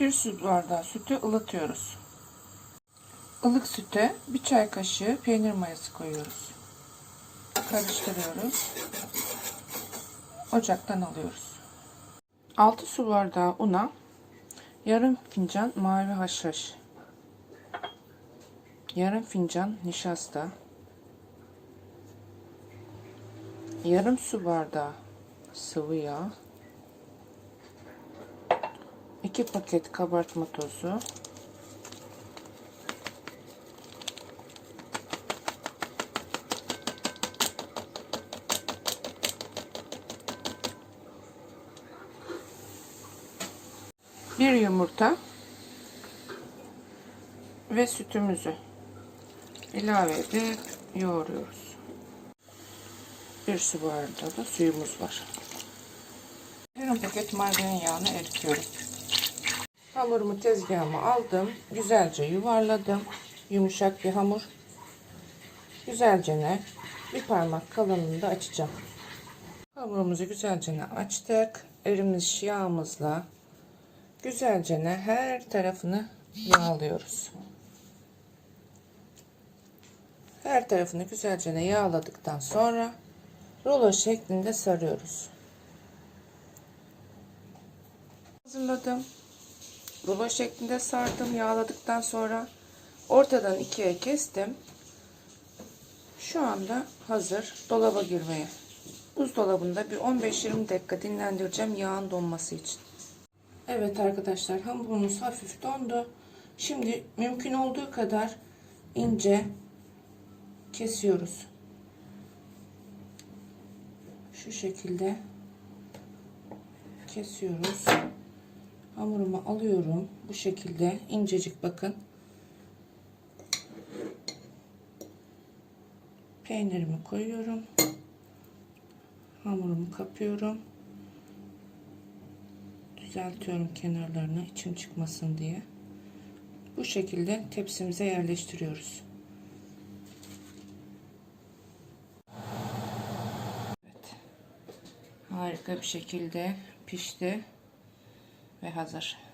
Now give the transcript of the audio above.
Bir su bardağı sütü ılıtıyoruz. Ilık süte bir çay kaşığı peynir mayası koyuyoruz. Karıştırıyoruz. Ocaktan alıyoruz. 6 su bardağı una yarım fincan mavi haşhaş yarım fincan nişasta yarım su bardağı sıvı yağ 2 paket kabartma tozu bir yumurta ve sütümüzü ilave edip yoğuruyoruz. Bir su bardağı da suyumuz var. Yarım paket margarin yağını eritiyorum. Hamurumu tezgahıma aldım. Güzelce yuvarladım. Yumuşak bir hamur. Güzelce ne? Bir parmak kalınlığında açacağım. Hamurumuzu güzelce açtık. Erimiş yağımızla güzelce her tarafını yağlıyoruz. Her tarafını güzelce yağladıktan sonra rulo şeklinde sarıyoruz. Hazırladım. Rulo şeklinde sardım. Yağladıktan sonra ortadan ikiye kestim. Şu anda hazır dolaba girmeye. Buzdolabında bir 15-20 dakika dinlendireceğim yağın donması için. Evet arkadaşlar hamurumuz hafif dondu. Şimdi mümkün olduğu kadar ince kesiyoruz. Şu şekilde kesiyoruz. Hamurumu alıyorum. Bu şekilde incecik bakın. Peynirimi koyuyorum. Hamurumu kapıyorum. Düzeltiyorum kenarlarını içim çıkmasın diye. Bu şekilde tepsimize yerleştiriyoruz. Evet. Harika bir şekilde pişti ve hazır.